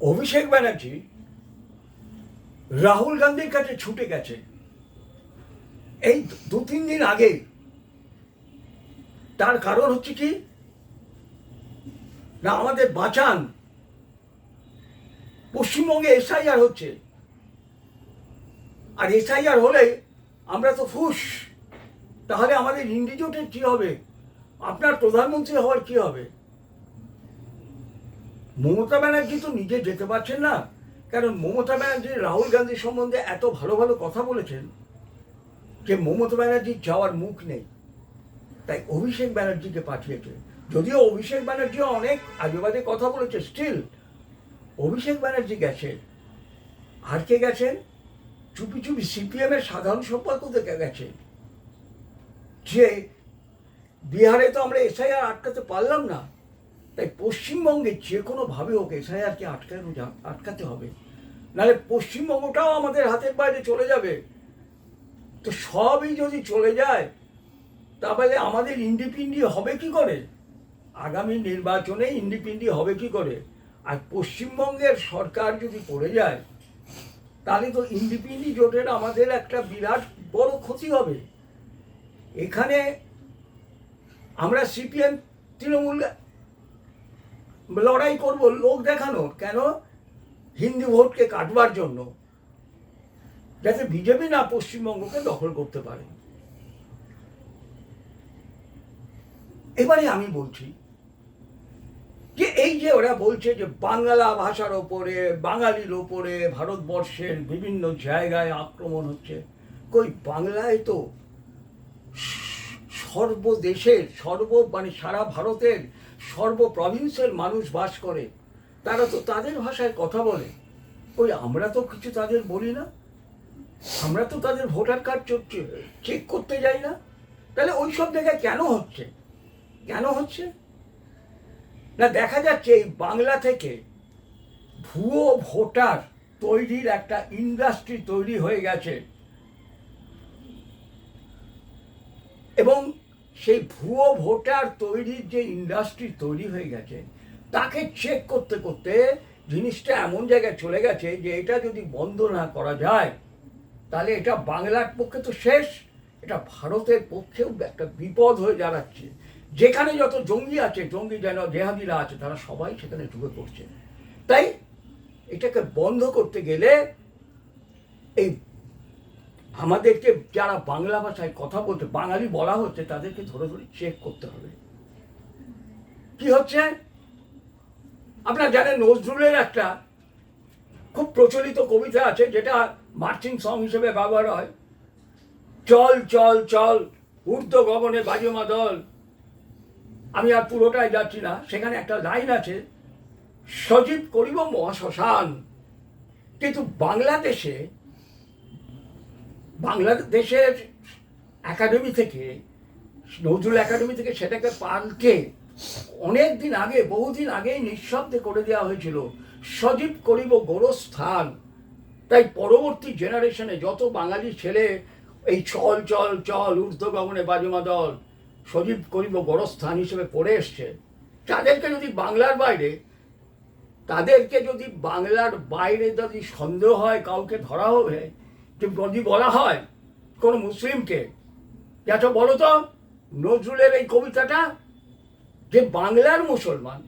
অভিষেক ব্যানার্জি রাহুল গান্ধীর কাছে ছুটে গেছে। এই দু তিন দিন আগে তার কারণ হচ্ছে কি? না, আমাদের বাঁচান। পশ্চিমবঙ্গে এসআইআর হচ্ছে। আর এসআইআর হলে আমরা তো ফুস। তাহলে আমাদের ইন্ডিজোটের কি হবে? আপনার প্রধানমন্ত্রী হওয়ার কি হবে? মমতা ব্যানার্জি তো নিজে যেতে পারছেন না। কারণ মমতা ব্যানার্জি, রাহুল গান্ধী সম্বন্ধে এত ভালো ভালো কথা বলেছেন যে মমতা ব্যানার্জির যাওয়ার মুখ নেই। তাই অভিষেক ব্যানার্জিকে পাঠিয়েছে। যদিও অভিষেক ব্যানার্জি অনেক আজে বাজে কথা বলেছে স্টিল অভিষেক ব্যানার্জি গেছে আর কে গেছেন? চুপি চুপি সিপিএম এর সাধারণ সম্পাদক থেকে গেছে যে বিহারে তো আমরা এসআইআর আটকাতে পারলাম না। তাই পশ্চিমবঙ্গে যে কোনোভাবে হোক এসআইআরকে আটকানো যা- আটকাতে হবে। নাহলে পশ্চিমবঙ্গটাও আমাদের হাতের বাইরে চলে যাবে। তো সবই যদি চলে যায়, তাহলে আমাদের ইন্ডিপেন্ডি হবে কি করে? আগামী নির্বাচনে ইন্ডিপেন্ডি হবে কি করে? আর পশ্চিমবঙ্গের সরকার যদি পড়ে যায়, তাহলে তো ইন্ডিপেন্ডি জোটের আমাদের একটা বিরাট বড় ক্ষতি হবে। এখানে আমরা সিপিএম, তৃণমূল লড়াই করব, লোক দেখানোর কেন? হিন্দু ভোটকে কাটবার জন্য। যাতে বিজেপি না পশ্চিমবঙ্গকে দখল করতে পারে। এবারে আমি বলছি যে এই যে ওরা বলছে যে বাংলা ভাষার ওপরে, বাঙালির ওপরে, ভারতবর্ষের বিভিন্ন জায়গায় আক্রমণ হচ্ছে, কই বাংলায় তো সর্বদেশের, সর্ব মানে সারা ভারতের সর্ব প্রভিন্সের মানুষ বাস করে, তারা তো তাদের ভাষায় কথা বলে। ওই আমরা তো কিছু তাদের বলি না। আমরা তো তাদের ভোটার কার্ড চেক করতে যাই না। তাহলে ওই সব জায়গায় কেন হচ্ছে? কেন হচ্ছে? না, দেখা যাচ্ছে এই বাংলা থেকে ভুয়ো ভোটার তৈরির একটা ইন্ডাস্ট্রি তৈরি হয়ে গেছে। এবং সেই ভুয়ো ভোটার তৈরির যে ইন্ডাস্ট্রি তৈরি হয়ে গেছে, তাকে চেক করতে করতে জিনিসটা এমন জায়গায় চলে গেছে যে এটা যদি বন্ধ না করা যায়, তাহলে এটা বাংলার পক্ষে তো শেষ, এটা ভারতের পক্ষেও একটা বিপদ হয়ে দাঁড়াচ্ছে। যেখানে যত জঙ্গি আছে, জঙ্গি যেন জেহাদিরা আছে, তারা সবাই সেখানে ঢুকে পড়ছে। তাই এটাকে বন্ধ করতে গেলে এই আমাদেরকে যারা বাংলা ভাষায় কথা বলতে, বাঙালি বলা হচ্ছে, তাদেরকে ধরে ধরে চেক করতে হবে। কি হচ্ছে? আপনারা জানেন, নজরুলের একটা খুব প্রচলিত কবিতা আছে, যেটা মার্চিং সং হিসেবে ব্যবহার হয়। চল চল চল, ঊর্ধ্ব গগনে বাজমা দল আমি আর পুরোটাই যাচ্ছি না। সেখানে একটা লাইন আছে, সজীব করিব মহাশ্মশান। কিন্তু বাংলাদেশে বাংলাদেশের একাডেমি থেকে, নজরুল একাডেমি থেকে সেটাকে পাল্টে অনেক দিন আগে, বহুদিন আগেই নিঃশব্দে করে দেওয়া হয়েছিল, সজীব করিব গোরস্থান। তাই পরবর্তী জেনারেশনে যত বাঙালি ছেলে, এই চল চল চল, ঊর্ধ্ব গগনে বাজুমা দল সজীব করিব গোরস্থান হিসেবে পড়ে এসছে, তাদেরকে যদি বাংলার বাইরে, তাদেরকে যদি বাংলার বাইরে যদি সন্দেহ হয়, কাউকে ধরা হবে যে যদি বলা হয় কোনো মুসলিমকে। যে আচ্ছা বলো তো, নজরুলের এই কবিতাটা যে বাংলার মুসলমান,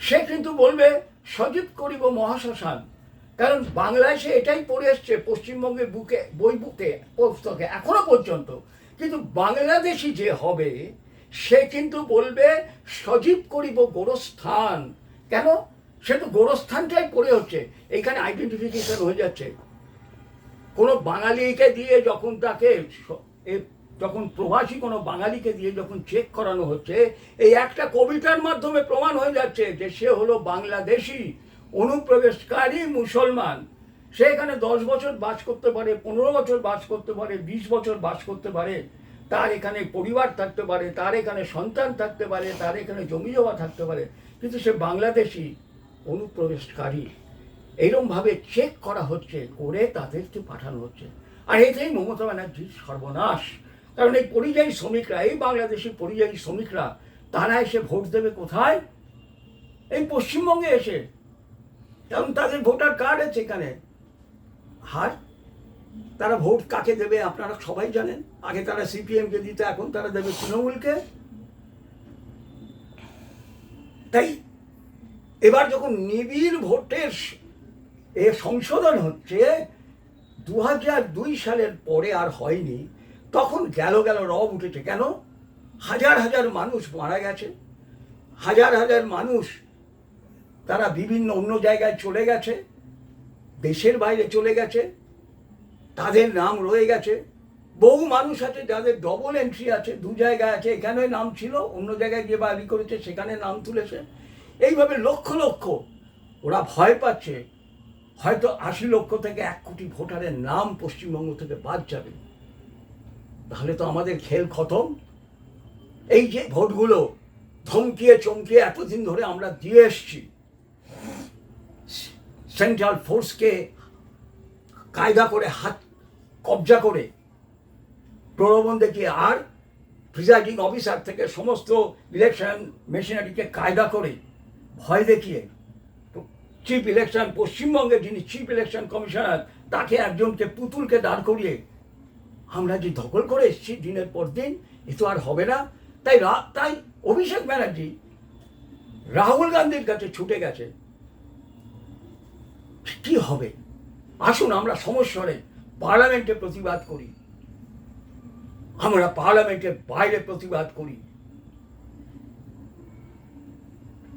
সে কিন্তু বলবে, সজীব করিব মহাশ্মশান। কারণ বাংলায় সে এটাই পড়ে এসছে, পশ্চিমবঙ্গের বুকে, বই বুকে, পুস্তকে, এখনও পর্যন্ত। কিন্তু বাংলাদেশি যে হবে, সে কিন্তু বলবে, সজীব করিব গোরস্থান। কেন? সে তো গোরস্থানটাই পড়ে হচ্ছে। এখানে আইডেন্টিফিকেশন হয়ে যাচ্ছে। কোনো বাঙালিকে দিয়ে যখন তাকে যখন প্রবাসী কোনো বাঙালিকে দিয়ে যখন চেক করানো হচ্ছে, এই একটা কবিতার মাধ্যমে প্রমাণ হয়ে যাচ্ছে যে সে হলো বাংলাদেশি, অনুপ্রবেশকারী মুসলমান। সে এখানে দশ বছর বাস করতে পারে, পনেরো বছর বাস করতে পারে, বিশ বছর বাস করতে পারে। তার এখানে পরিবার থাকতে পারে, তার এখানে সন্তান থাকতে পারে, তার এখানে জমি জমা থাকতে পারে। কিন্তু সে বাংলাদেশি, অনুপ্রবেশকারী। এইরকমভাবে চেক করা হচ্ছে, করে তাদেরকে পাঠানো হচ্ছে। আর এতেই মমতা ব্যানার্জির সর্বনাশ। কারণ এই পরিযায়ী শ্রমিকরা, এই বাংলাদেশি পরিযায়ী শ্রমিকরা, তারা এসে ভোট দেবে কোথায়? এই পশ্চিমবঙ্গে এসে। কারণ তাদের ভোটার কার্ড আছে এখানে। হার তারা ভোট কাকে দেবে আপনারা সবাই জানেন। আগে তারা সিপিএমকে দিতে, এখন তারা দেবে তৃণমূলকে। তাই এবার যখন নিবিড় ভোটের এ সংশোধন হচ্ছে দু দুই সালের পরে আর হয়নি, তখন গেল গেল রব উঠেছে কেন? হাজার হাজার মানুষ মারা গেছে, হাজার হাজার মানুষ তারা বিভিন্ন অন্য জায়গায় চলে গেছে, দেশের বাইরে চলে গেছে, তাদের নাম রয়ে গেছে, বহু মানুষ আছে যাদের ডবল এন্ট্রি আছে, দু জায়গায় আছে, এখানে নাম ছিল, অন্য জায়গায় গিয়ে বাড়ি করেছে, সেখানে নাম তুলেছে, এইভাবে লক্ষ লক্ষ ওরা ভয় পাচ্ছে হয়তো আশি লক্ষ থেকে এক কোটি ভোটারের নাম পশ্চিমবঙ্গ থেকে বাদ যাবে। তাহলে তো আমাদের খেল খতম। এই যে ভোটগুলো ধমকিয়ে চমকিয়ে এতদিন ধরে আমরা দিয়ে এসছি সেন্ট্রাল ফোর্সকে কায়দা করে হাত কবজা করে প্রলোভন দেখিয়ে আর প্রিজাইডিং অফিসার থেকে সমস্ত ইলেকশন মেশিনারিকে কায়দা করে ভয় দেখিয়ে চিফ ইলেকশন পশ্চিমবঙ্গের যিনি চিফ ইলেকশন কমিশনার তাকে একজনকে পুতুলকে দাঁড় করিয়ে আমরা যে দখল করে এসেছি দিনের পর দিন, এ তো আর হবে না। তাই তাই অভিষেক ব্যানার্জি রাহুল গান্ধীর কাছে ছুটে গেছে। কি হবে? আসুন আমরা সমস্বরে পার্লামেন্টে প্রতিবাদ করি। আমরা পার্লামেন্টের বাইরে প্রতিবাদ করি।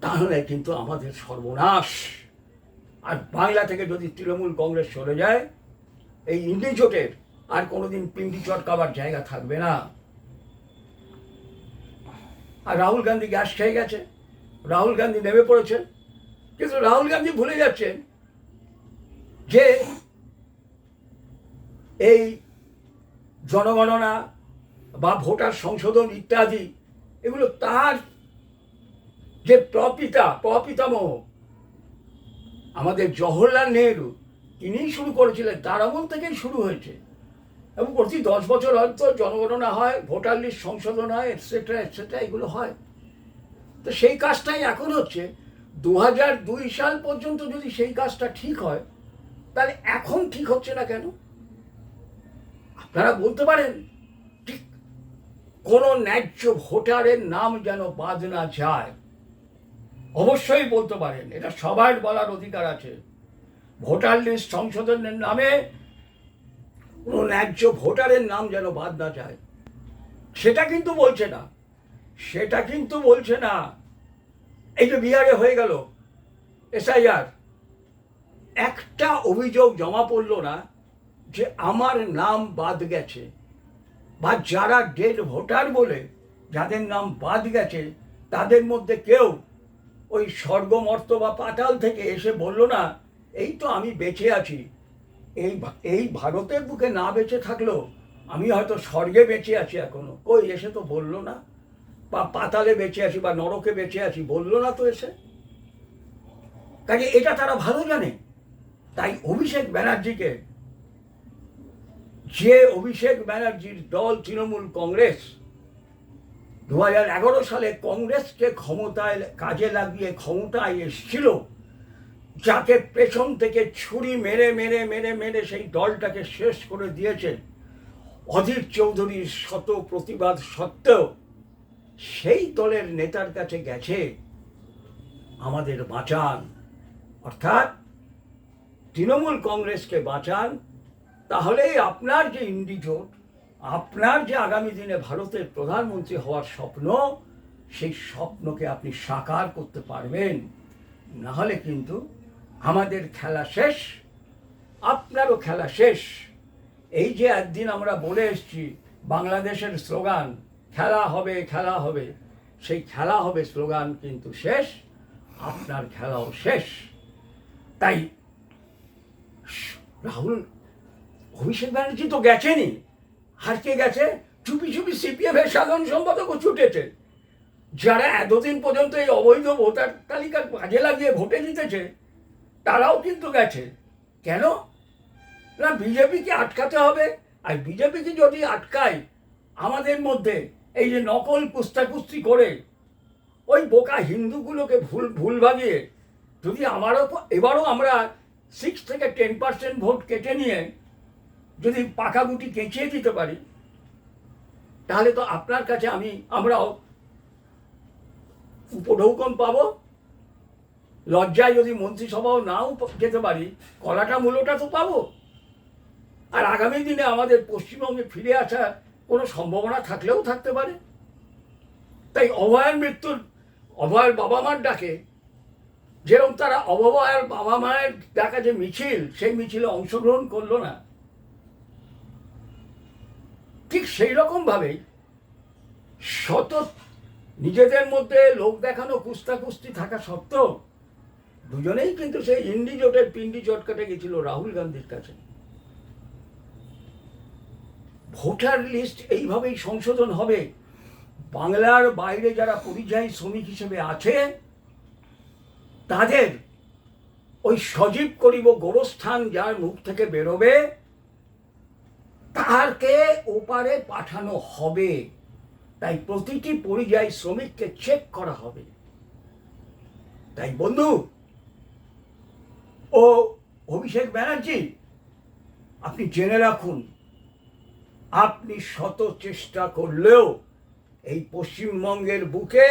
তাহলে কিন্তু আমাদের সর্বনাশ। আর বাংলা থেকে যদি তৃণমূল কংগ্রেস সরে যায়, এই ইন্ডি জোটের আর কোনোদিন পিন্ডি চটকাবার জায়গা থাকবে না। আর রাহুল গান্ধী গ্যাস খেয়ে গেছে। রাহুল গান্ধী নেমে পড়েছে। কিন্তু রাহুল গান্ধী ভুলে যাচ্ছেন যে এই জনগণনা বা ভোটার সংশোধন ইত্যাদি, এগুলো তার যে প্রপিতা, প্রপিতামহ আমাদের জওহরলাল নেহরু, তিনিই শুরু করেছিলেন, তার থেকেই শুরু হয়েছে। এবং প্রতি দশ বছর হয়তো জনগণনা হয়, ভোটার লিস্ট সংশোধন হয় এটসেট্রা এটসেট্রা এগুলো হয়। তো সেই কাজটাই এখন হচ্ছে। দু দুই সাল পর্যন্ত যদি সেই কাজটা ঠিক হয়, তাহলে এখন ঠিক হচ্ছে না কেন? আপনারা বলতে পারেন, ঠিক কোনো ন্যায্য ভোটারের নাম যেন বাদ না যায়। অবশ্যই বলতে পারেন, এটা সবার বলার অধিকার আছে। ভোটার লিস্ট সংশোধনের নামে কোনো ন্যায্য ভোটারের নাম যেন বাদ না যায়। সেটা কিন্তু বলছে না। সেটা কিন্তু বলছে না। এই যে বিহারে হয়ে গেল এসআইআর। একটা অভিযোগ জমা পড়ল না যে আমার নাম বাদ গেছে বা যারা ডেড ভোটার বলে, যাদের নাম বাদ গেছে, তাদের মধ্যে কেউ ওই স্বর্গমর্ত বা পাতাল থেকে এসে বলল, না, এই তো আমি বেঁচে আছি। এই এই ভারতের বুকে না বেঁচে থাকলেও আমি হয়তো স্বর্গে বেঁচে আছি এখনও। কই, এসে তো বলল না। বা পাতালে বেঁচে আছি বা নরকে বেঁচে আছি, বলল না তো এসে। কাজে এটা তারা ভালো জানে। তাই অভিষেক ব্যানার্জিকে, যে অভিষেক ব্যানার্জির দল তৃণমূল কংগ্রেস দু হাজার এগারো সালে কংগ্রেসকে ক্ষমতায় কাজে লাগিয়ে ক্ষমতায় এসছিল, যাকে পেছন থেকে ছুরি মেরে মেরে মেরে মেরে সেই দলটাকে শেষ করে দিয়েছে। অধীর চৌধুরীর শত প্রতিবাদ সত্ত্বেও সেই দলের নেতার কাছে গেছে আমাদের বাঁচান। অর্থাৎ তৃণমূল কংগ্রেসকে বাঁচান, তাহলেই আপনার যে ইন্ডিজোট আপনার যে আগামী দিনে ভারতের প্রধানমন্ত্রী হওয়ার স্বপ্ন, সেই স্বপ্নকে আপনি সাকার করতে পারবেন। নাহলে কিন্তু আমাদের খেলা শেষ, আপনারও খেলা শেষ। এই যে একদিন আমরা বলে এসেছি, বাংলাদেশের স্লোগান, খেলা হবে খেলা হবে, সেই খেলা হবে স্লোগান কিন্তু শেষ, আপনার খেলাও শেষ। তাই রাহুল, অভিষেক ব্যানার্জি তো গেছেনই। আর কে গেছে, চুপি চুপি সিপিএম এর সাধারণ সম্পাদকও ছুটেছে। যারা এতদিন পর্যন্ত এই অবৈধ ভোটার তালিকার কাজে লাগিয়ে ভোটে জিতেছে, তারাও কিন্তু গেছে। কেন? না, বিজেপিকে আটকাতে হবে। আর বিজেপিকে যদি আটকায় আমাদের মধ্যে এই যে নকল কুস্তাকুস্তি করে, ওই বোকা হিন্দুগুলোকে ভুল ভুল ভাগিয়ে যদি আমারও, এবারও আমরা সিক্স থেকে টেন পার্সেন্ট ভোট কেটে নিয়ে যদি পাকা গুটি কেঁচিয়ে দিতে পারি, তাহলে তো আপনার কাছে আমি, আমরাও উপঢৌকন পাবো। লজ্জায় যদি মন্ত্রিসভাও নাও যেতে পারি, কলাটা মূলটা তো পাবো। আর আগামী দিনে আমাদের পশ্চিমবঙ্গে ফিরে আসার কোনো সম্ভাবনা থাকলেও থাকতে পারে। তাই অভয়ের মৃত্যুর, অভয়ের বাবা মার ডাকে, যেরকম তারা অভয়ের বাবা মায়ের ডাকা যে মিছিল, সেই মিছিলে অংশগ্রহণ করল না। ঠিক সেই রকমভাবেই শত নিজেদের মধ্যে লোক দেখানো কুস্তা কুস্তি থাকা সত্ত্বেও দুজনেই কিন্তু সেই ইন্ডি জোটের পিন্ডি জোট কেটে গেছিল রাহুল গান্ধীর কাছে। ভোটার লিস্ট এইভাবেই সংশোধন হবে। বাংলার বাইরে যারা পরিযায়ী শ্রমিক হিসেবে আছে, তাদের ওই সজীব করিব গোরস্থান যার মুখ থেকে বেরোবে। তারকে ওপারে পাঠানো হবে। তাই প্রতিটি পরিযায়ী শ্রমিককে চেক করা হবে। তাই বন্ধু, ও অভিষেক ব্যানার্জি, আপনি জেনে রাখুন, আপনি শত চেষ্টা করলেও এই পশ্চিমবঙ্গের বুকে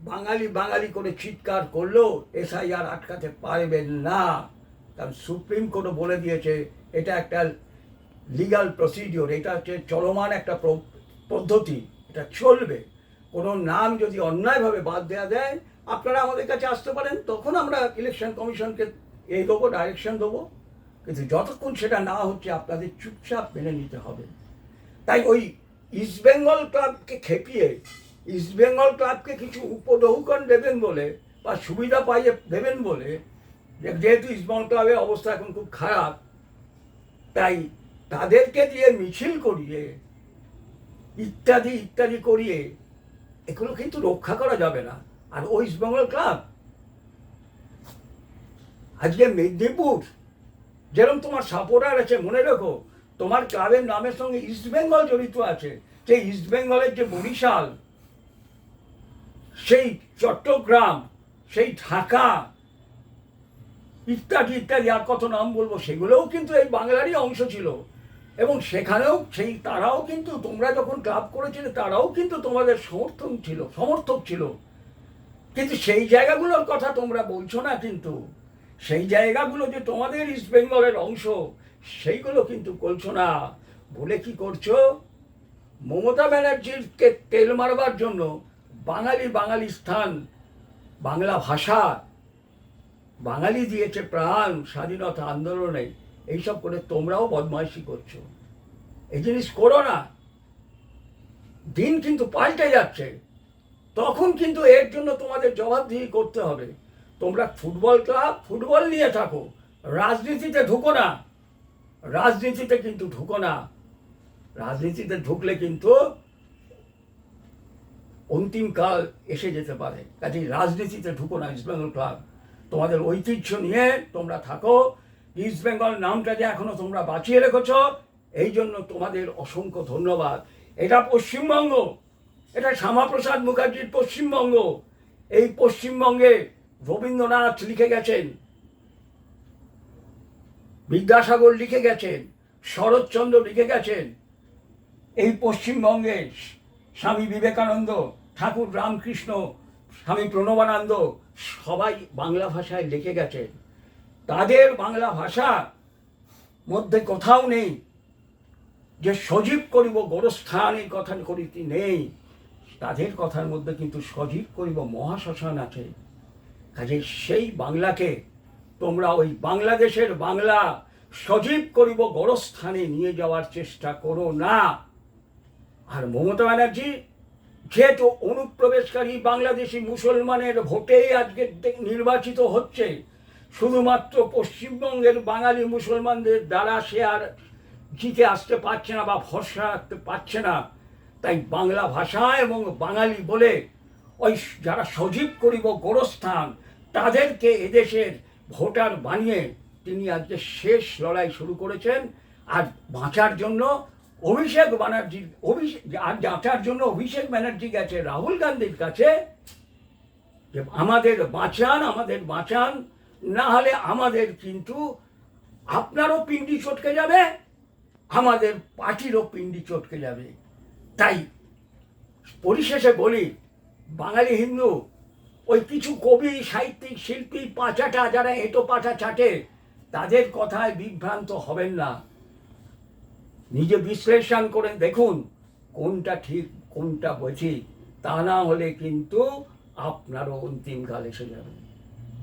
বাঙালি বাঙালি করে চিৎকার করলেও এসআইআর আটকাতে পারবেন না। কারণ সুপ্রিম কোর্ট বলে দিয়েছে, এটা একটা লিগাল প্রসিডিওর এটা হচ্ছে চলমান একটা পদ্ধতি, এটা চলবে। কোনো নাম যদি অন্যায়ভাবে বাদ দেওয়া দেয়, আপনারা আমাদের কাছে আসতে পারেন, তখন আমরা ইলেকশন কমিশনকে এই দেবো ডাইরেকশন দেবো। কিন্তু যতক্ষণ সেটা না হচ্ছে, আপনাদের চুপচাপ মেনে নিতে হবে। তাই ওই ইস্টবেঙ্গল ক্লাবকে খেপিয়ে ইস্টবেঙ্গল ক্লাবকে কিছু উপঢৌকন দেবেন বলে বা সুবিধা পাইয়ে দেবেন বলে, যেহেতু ইস্টবেঙ্গল ক্লাবের অবস্থা এখন খুব খারাপ, তাই তাদেরকে দিয়ে মিছিল করিয়ে, ইত্যাদি ইত্যাদি করিয়ে, এগুলো কিন্তু রক্ষা করা যাবে না। আর ওয়েস্ট বেঙ্গল ক্লাব, আজকে মেদিনীপুর, যেরকম তোমার সাপোর্টার আছে, মনে রেখো, তোমার ক্লাবের নামের সঙ্গে ইস্ট বেঙ্গল জড়িত আছে, সেই ইস্ট বেঙ্গলের যে বরিশাল, সেই চট্টগ্রাম, সেই ঢাকা, ইত্যাদি ইত্যাদি, আর কত নাম বলব, সেগুলোও কিন্তু এই বাংলারই অংশ ছিল। এবং সেখানেও সেই তারাও কিন্তু তোমরা যখন ক্লাব করেছিলে, তারাও কিন্তু তোমাদের সমর্থন ছিল, সমর্থক ছিল। কিন্তু সেই জায়গাগুলোর কথা তোমরা বলছো না কিন্তু, সেই জায়গাগুলো যে তোমাদের ইস্ট বেঙ্গলের অংশ, সেইগুলো কিন্তু করছ না। বলে কি করছ? মমতা ব্যানার্জিকে তেল মারবার জন্য বাঙালি বাঙালি স্থান, বাংলা ভাষা, বাঙালি দিয়েছে প্রাণ স্বাধীনতা আন্দোলনে। এইসব করে তোমরাও বদমাইশি করছ। এই জিনিস করো না। দিন কিন্তু পাল্টে যাচ্ছে। তখন কিন্তু এর জন্য তোমাদের জবাবদিহি করতে হবে। তোমরা ফুটবল ক্লাব, ফুটবল নিয়ে থাকো। রাজনীতিতে ঢুকো না। রাজনীতিতে কিন্তু ঢুকো না। রাজনীতিতে ঢুকলে কিন্তু অন্তিমকাল এসে যেতে পারে। কাজেই রাজনীতিতে ঢুকো না, ইস্ট বেঙ্গল ক্লাব। তোমাদের ঐতিহ্য নিয়ে তোমরা থাকো। ইস্ট বেঙ্গল নামটা যে এখনও তোমরা বাঁচিয়ে রেখেছ, এই জন্য তোমাদের অসংখ্য ধন্যবাদ। এটা পশ্চিমবঙ্গ, এটা শ্যামাপ্রসাদ মুখার্জির পশ্চিমবঙ্গ। এই পশ্চিমবঙ্গে রবীন্দ্রনাথ লিখে গেছেন, বিদ্যাসাগর লিখে গেছেন, শরৎচন্দ্র লিখে গেছেন। এই পশ্চিমবঙ্গে স্বামী বিবেকানন্দ, ঠাকুর রামকৃষ্ণ, স্বামী প্রণবানন্দ সবাই বাংলা ভাষায় লিখে গেছেন। তাদের বাংলা ভাষা মধ্যে কোথাও নেই। যে সজীব করিব গোরস্থান, এই কথা করিতে নেই। তাদের কথার মধ্যে কিন্তু সজীব করিব মহাশ্মশান আছে। কাজে সেই বাংলাকে তোমরা ওই বাংলাদেশের বাংলা সজীব করিব গোরস্থানে নিয়ে যাওয়ার চেষ্টা করো না। আর মমতা ব্যানার্জি, যেহেতু অনুপ্রবেশকারী বাংলাদেশি মুসলমানের ভোটেই আজকে নির্বাচিত হচ্ছে শুধুমাত্র পশ্চিমবঙ্গের বাঙালি মুসলমানদের দ্বারা সে আর জিতে আসতে পারছে না বা ভরসা রাখতে পারছে না। তাই বাংলা ভাষা এবং বাঙালি বলে ওই যারা সজীব করিব গোরস্থান, তাদেরকে এদেশের ভোটার বানিয়ে তিনি আজকে শেষ লড়াই শুরু করেছেন। আর বাঁচার জন্য অভিষেক ব্যানার্জি, অভিষেক, আর বাঁচার জন্য অভিষেক ব্যানার্জি গেছে রাহুল গান্ধীর কাছে। যে আমাদের বাঁচান আমাদের বাঁচান না হলে আমাদের কিন্তু আপনারও পিন্ডি চটকে যাবে, আমাদের পার্টিরও পিন্ডি চটকে যাবে। তাই পরিশেষে বলি, বাঙালি হিন্দু, ওই কিছু কবি, সাহিত্যিক, শিল্পী, পাচাটা যারা এটো পাচা চাটে, তাদের কথায় বিভ্রান্ত হবেন না। নিজে বিশ্লেষণ করে দেখুন, কোনটা ঠিক, কোনটা বলছি তা না হলে কিন্তু আপনারও অন্তিমকাল এসে যাবে।